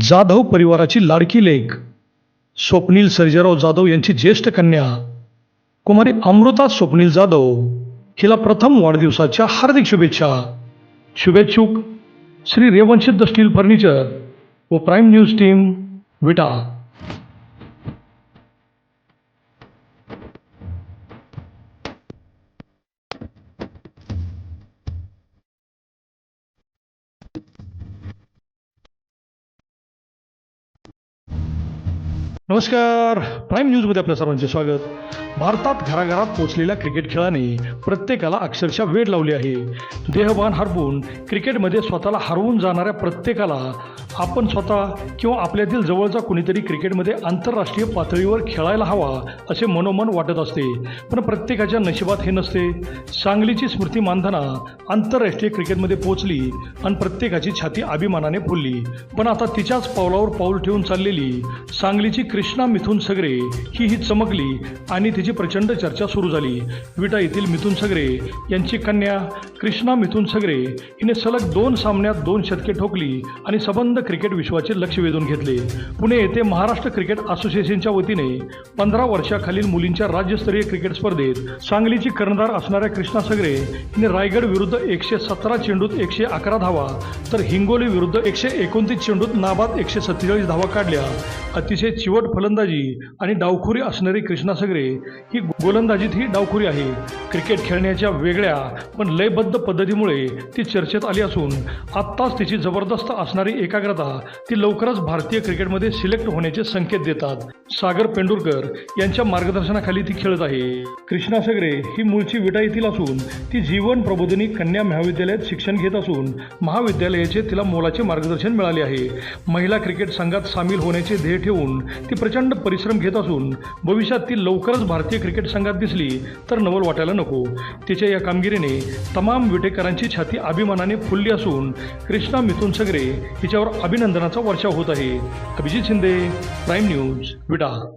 जाधव परिवाराची लाडकी लेक स्वप्नील सर्जेराव जाधव यांची ज्येष्ठ कन्या. कुमारी अमृता स्वप्नील जाधव हिला प्रथम वाढदिवसाच्या हार्दिक शुभेच्छा. शुभेच्छुक श्री रेवंशिद्ध स्टील फर्निचर व प्राईम न्यूज टीम विटा. नमस्कार. प्राईम न्यूजमध्ये आपल्या सर्वांचे स्वागत. भारतात घराघरात पोचलेल्या क्रिकेट खेळाने प्रत्येकाला अक्षरशः वेळ लावली आहे. देहभान हरवून क्रिकेटमध्ये स्वतःला हरवून जाणाऱ्या प्रत्येकाला आपण स्वतः किंवा आपल्यातील जवळचा कुणीतरी क्रिकेटमध्ये आंतरराष्ट्रीय पातळीवर खेळायला हवा असे मनोमन वाटत असते. पण प्रत्येकाच्या नशिबात हे नसते. सांगलीची स्मृती मानधना आंतरराष्ट्रीय क्रिकेटमध्ये पोहोचली आणि प्रत्येकाची छाती अभिमानाने फुलली. पण आता तिच्याच पावलावर पाऊल ठेवून चाललेली सांगलीची कृष्णा मिथून सगरे ही ही चमकली आणि तिची प्रचंड चर्चा सुरू झाली. विटा येथील मिथून सगरे यांची कन्या कृष्णा मिथून सगरे हिने सलग दोन सामन्यात दोन शतके ठोकली आणि सबंध क्रिकेट विश्वाचे लक्ष वेधून घेतले. पुणे येथे महाराष्ट्र क्रिकेट असोसिएशनच्या वतीने पंधरा वर्षाखालील मुलींच्या राज्यस्तरीय क्रिकेट स्पर्धेत सांगलीची कर्णधार असणाऱ्या कृष्णा सगरे हिने रायगड विरुद्ध एकशे सतरा चेंडूत एकशे अकरा धावा तर हिंगोली विरुद्ध एकशे एकोणतीस चेंडूत नाबाद एकशे सत्तेचाळीस धावा काढल्या. अतिशय चिवट फलंदाजी आणि डावखुरी असणारी कृष्णा सगरे ही गोलंदाजीत ही डावखुरी आहे. क्रिकेट खेळण्याच्या वेगळ्या पण लयबद्ध पद्धतीमुळे ती चर्चेत आली असून आत्ताच तिची जबरदस्त असणारी एकाग्र एकाग्रता ती लवकरच भारतीय क्रिकेटमध्ये सिलेक्ट होण्याचे संकेत देतात. सागर पेंडुरकर यांच्या मार्गदर्शनाखाली ती खेळत आहे. कृष्णा सगरे ही मूळची विटा येथील असून ती जीवन प्रबोधिनी कन्या महाविद्यालयात शिक्षण घेत असून महाविद्यालयाचे तिला मोलाचे मार्गदर्शन मिळाले आहे. महिला क्रिकेट संघात सामील होण्याचे ध्येय ठेवून ती प्रचंड परिश्रम घेत असून भविष्यात ती लवकरच भारतीय क्रिकेट संघात दिसली तर नवल वाटायला नको. तिच्या या कामगिरीने तमाम विटेकरांची छाती अभिमानाने फुलली असून कृष्णा मिथून सगरे हिच्यावर अभिनंदनाचा वर्षाव होत आहे. Abhijit Shinde Prime News Vita.